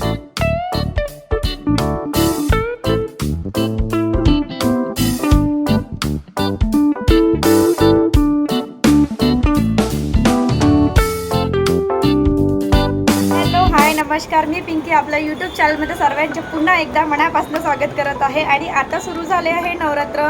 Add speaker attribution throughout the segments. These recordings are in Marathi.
Speaker 1: Thank you. आपल्या यूट्यूब चॅनलमध्ये सर्वांचे पुन्हा एकदा मनापासून स्वागत करत आहे. आणि आता सुरू झाले आहे नवरात्र.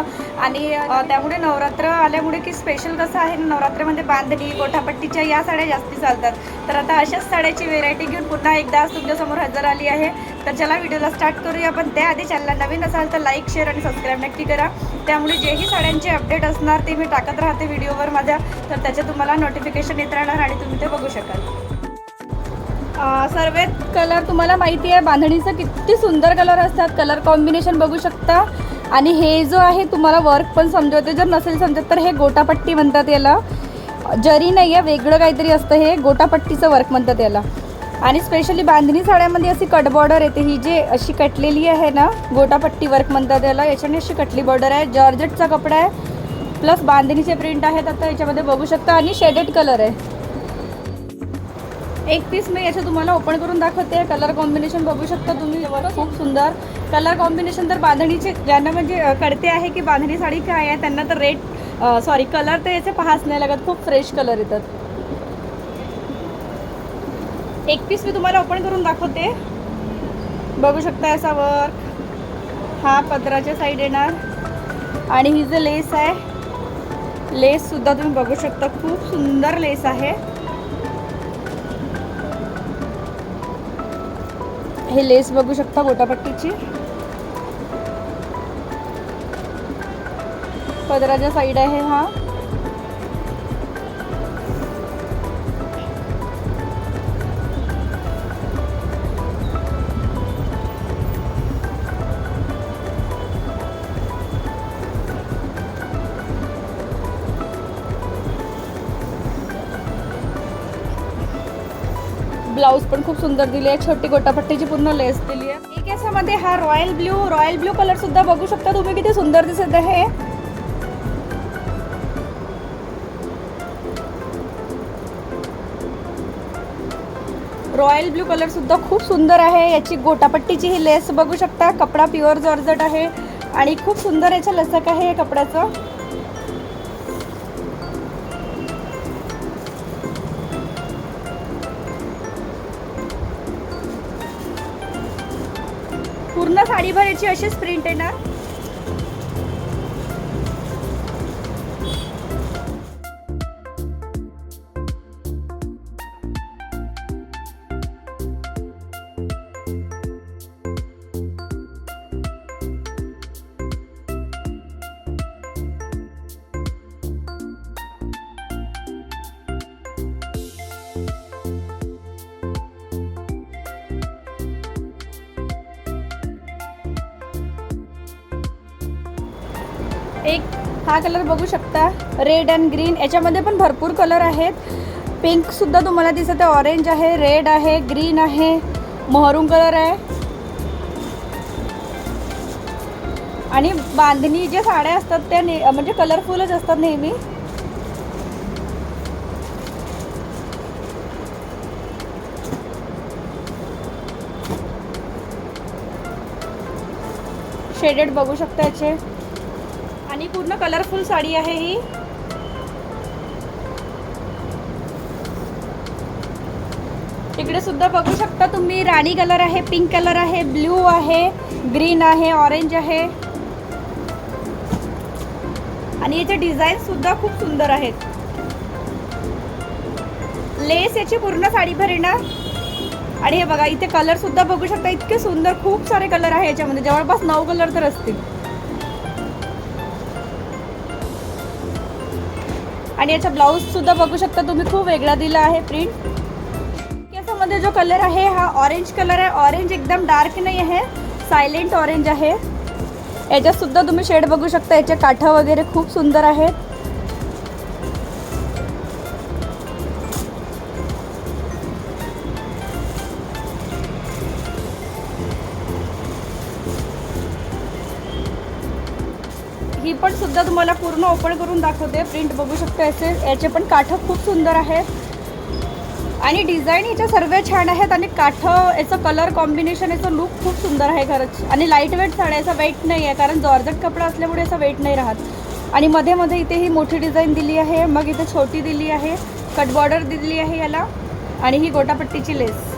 Speaker 1: आणि त्यामुळे नवरात्र आल्यामुळे की स्पेशल कसं आहे नवरात्रामध्ये बांधणी गोठापट्टीच्या या साड्या जास्ती चालतात. तर आता अशाच साड्याची व्हेरायटी घेऊन पुन्हा एकदा तुमच्यासमोर हजर आली आहे. तर चला व्हिडिओला स्टार्ट करूया. पण त्याआधी चॅनलला नवीन असाल तर लाईक शेअर आणि सबस्क्राईब नक्की करा. त्यामुळे जेही साड्यांचे अपडेट असणार ते मी टाकत राहते व्हिडिओवर माझ्या. तर त्याचे तुम्हाला नोटिफिकेशन येत राहणार आणि तुम्ही ते बघू शकाल. सर्वेत कलर तुम्हाला माहिती आहे बांधणीचं किती सुंदर कलर असतात. कलर कॉम्बिनेशन बघू शकता. आणि हे जो आहे तुम्हाला वर्क पण समजवते. जर नसेल समजत तर हे गोटापट्टी म्हणतात याला. जरी नाही आहे वेगळं काहीतरी असतं हे. गोटापट्टीचं वर्क म्हणतात याला. आणि स्पेशली बांधणी साड्यामध्ये अशी कट बॉर्डर येते. ही जी अशी कटलेली आहे ना गोटापट्टी वर्क म्हणतात याला. याच्याने अशी कटली बॉर्डर आहे. जॉर्जेटचा कपडा आहे. प्लस बांधणीचे प्रिंट आहेत. आता याच्यामध्ये बघू शकता. आणि शेडेड कलर आहे. एक पीस मी याचं तुम्हाला ओपन करून दाखवते. कलर कॉम्बिनेशन बघू शकता तुम्ही. खूप सुंदर. कलर कॉम्बिनेशन तर बांधणीचे ज्यांना म्हणजे कळते आहे की बांधणी साडी काय आहे त्यांना तर रेड सॉरी कलर तर याचे पाहाच नाही लागत. खूप फ्रेश कलर येतात. एक पीस मी तुम्हाला ओपन करून दाखवते. बघू शकता याचा वर्क हा पदराच्या साईड येणार. आणि ही जे लेस आहे लेससुद्धा तुम्ही बघू शकता. खूप सुंदर लेस आहे. हे लेस बघू शकता गोटापट्टीची. पदराच्या साईड आहे हा. ब्लाऊज पण खूप सुंदर दिली आहे. छोटी गोटापट्टीची पूर्ण लेस दिली आहे. एक याच्यामध्ये हा royal blue royal blue colour सुद्धा बघू शकता. तुम्ही किती सुंदर दिसत आहे. रॉयल ब्ल्यू कलर सुद्धा खूप सुंदर आहे. याची गोटापट्टीची ही लेस बघू शकता. कपडा प्युअर जॉर्जट आहे. आणि खूप सुंदर याचा लसक आहे या कपड्याचं. पूर्ण साडीभर याची अशीच प्रिंट येणार. एक हा कलर बघू शकता. रेड अँड ग्रीन याच्यामध्ये पण भरपूर कलर आहेत. पिंक सुद्धा तुम्हाला दिसत आहे. ऑरेंज आहे रेड आहे ग्रीन आहे. महरून कलर आहे. आणि बांधणी ज्या साड्या असतात त्या ने म्हणजे कलरफुलच असतात नेहमी. शेडेड बघू शकता याचे. आणि पूर्ण कलरफुल साडी आहे ही. इकडे सुद्धा बघू शकता तुम्ही राणी कलर आहे पिंक कलर आहे ब्ल्यू आहे ग्रीन आहे ऑरेंज आहे. आणि याचे डिझाईन सुद्धा खूप सुंदर आहेत. लेस याची पूर्ण साडी भरणार. आणि हे बघा इथे कलर सुद्धा बघू शकता इतके सुंदर खूप सारे कलर आहे याच्यामध्ये. जवळपास नऊ कलर तर असतील. आणि याचा ब्लाऊज सुद्धा बघू शकता तुम्ही खूप वेगळा दिला आहे प्रिंट केसामध्ये जो कलर आहे हा ऑरेंज कलर आहे. ऑरेंज एकदम डार्क नाही आहे सायलेंट ऑरेंज आहे. याच्यात सुद्धा तुम्ही शेड बघू शकता याच्या काठा वगैरे खूप सुंदर आहेत. ही पण सुद्धा तुम्हाला पूर्ण ओपन करून दाखवते. प्रिंट बघू शकता याचे. याचे पण काठ खूप सुंदर आहेत.
Speaker 2: आणि डिझाईन याच्या सर्व छान आहेत आणि काठ याचं कलर कॉम्बिनेशन याचं लुक खूप सुंदर आहे खरंच. आणि लाइट वेट साड्या याचा वेट नाही आहे कारण जॉर्जट कपडा असल्यामुळे याचा वेट नाही राहत. आणि मध्ये मध्ये इथे ही मोठी डिझाईन दिली आहे. मग इथे छोटी दिली आहे. कट बॉर्डर दिली आहे याला. आणि ही गोटापट्टीची लेस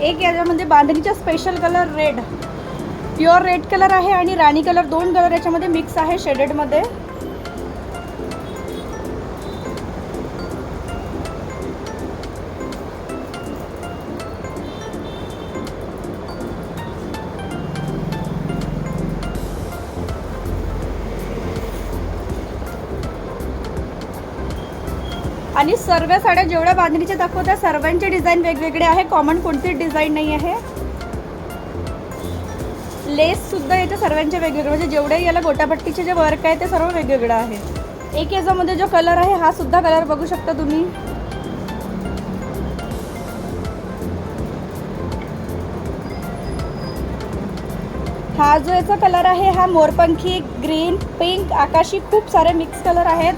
Speaker 2: एक याच्यामध्ये बांधणीचा special colour red pure red colour आहे आणि राणी कलर दोन कलर याच्यामध्ये मिक्स आहे शेडेडमध्ये. आणि सर्व साड्या जेवढ्या बांधणीच्या दाखवत्या सर्वांचे डिझाईन वेगवेगळे आहे. कॉमन कोणतीच डिझाईन नाही आहे लेस सुद्धा याच्या सर्वांचे वेगवेगळे म्हणजे जेवढे याला गोटापट्टीचे जे वर्क आहे ते सर्व वेगवेगळं आहे. एक याच्यामध्ये जो कलर आहे हा सुद्धा कलर बघू शकता तुम्ही. हा जो याचा कलर आहे हा मोरपंखी ग्रीन पिंक आकाशी खूप सारे मिक्स कलर आहेत.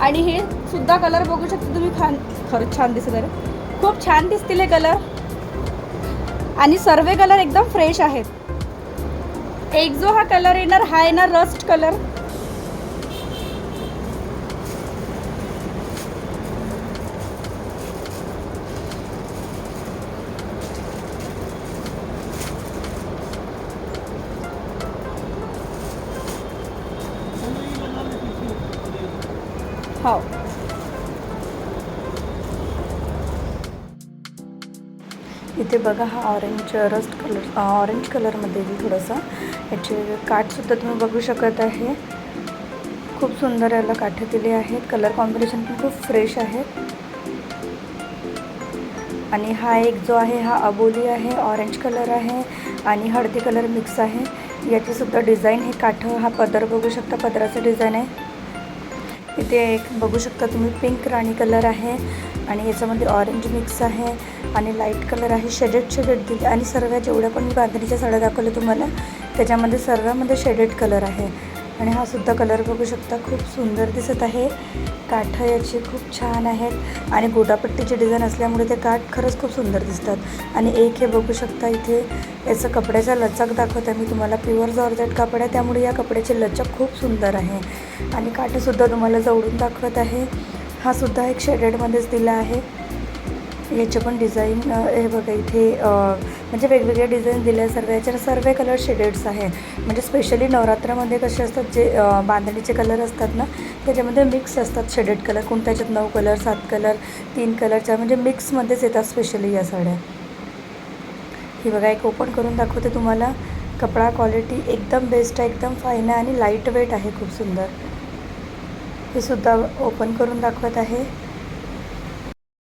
Speaker 2: आणि हे सुद्धा कलर बघू शकता तुम्ही खान खरंच छान दिसत आहे खूप छान दिसतील हे कलर आणि सर्व कलर एकदम फ्रेश आहेत. एक जो हा कलर येणार हा येणार रस्ट कलर हो. इथे बघा हा ऑरेंज रस्ट कलर ऑरेंज कलरमध्ये थोडंसं. याचे काठसुद्धा तुम्ही बघू शकत आहे. खूप सुंदर याला काठे दिली आहेत. कलर कॉम्बिनेशन पण खूप फ्रेश आहे आणि हा एक जो आहे हा अबोली आहे ऑरेंज कलर आहे आणि हळदी कलर मिक्स आहे. याची सुद्धा डिझाईन हे काठ हा पदर बघू शकता. पदराचं डिझाईन आहे. इथे एक बघू शकता तुम्ही पिंक राणी कलर आहे आणि याच्यामध्ये ऑरेंज मिक्स आहे आणि लाइट कलर आहे. शेडेड शेडेड दिले आणि सर्व जेवढ्या पण मी बांधणीच्या साड्या दाखवल्या तुम्हाला त्याच्यामध्ये सर्वामध्ये शेडेड कलर आहे. आणि हा सुद्धा कलर बघू शकता खूप सुंदर दिसत आहे. काठ याची खूप छान आहेत. आणि गोटापट्टीचे डिझाईन असल्यामुळे ते काठ खरंच खूप सुंदर दिसतात. आणि एक हे बघू शकता इथे याचं कपड्याचा लचक दाखवत आहे मी तुम्हाला. प्युअर जॉर्जेट कापड आहे. त्यामुळे या कपड्याची लचक खूप सुंदर आहे. आणि काठसुद्धा तुम्हाला जवळून दाखवत आहे. हा सुद्धा एक शेडेडमध्येच दिला आहे. याचे पण डिझाईन हे बघा इथे म्हणजे वेगवेगळ्या डिझाईन दिल्या सर्व सर्व कलर शेडेड्स आहे म्हणजे स्पेशली नवरात्रामध्ये कसे असतात जे बांधणीचे कलर असतात ना त्याच्यामध्ये मिक्स असतात शेडेड कलर कोणत्या याच्यात नऊ कलर सात कलर तीन कलरच्या म्हणजे मिक्समध्येच येतात स्पेशली या साड्या. ही बघा एक ओपन करून दाखवते तुम्हाला. कपडा क्वालिटी एकदम बेस्ट आहे एकदम फाईन आहे आणि लाइट वेट आहे खूप सुंदर. हे सुद्धा ओपन करून दाखवत आहे.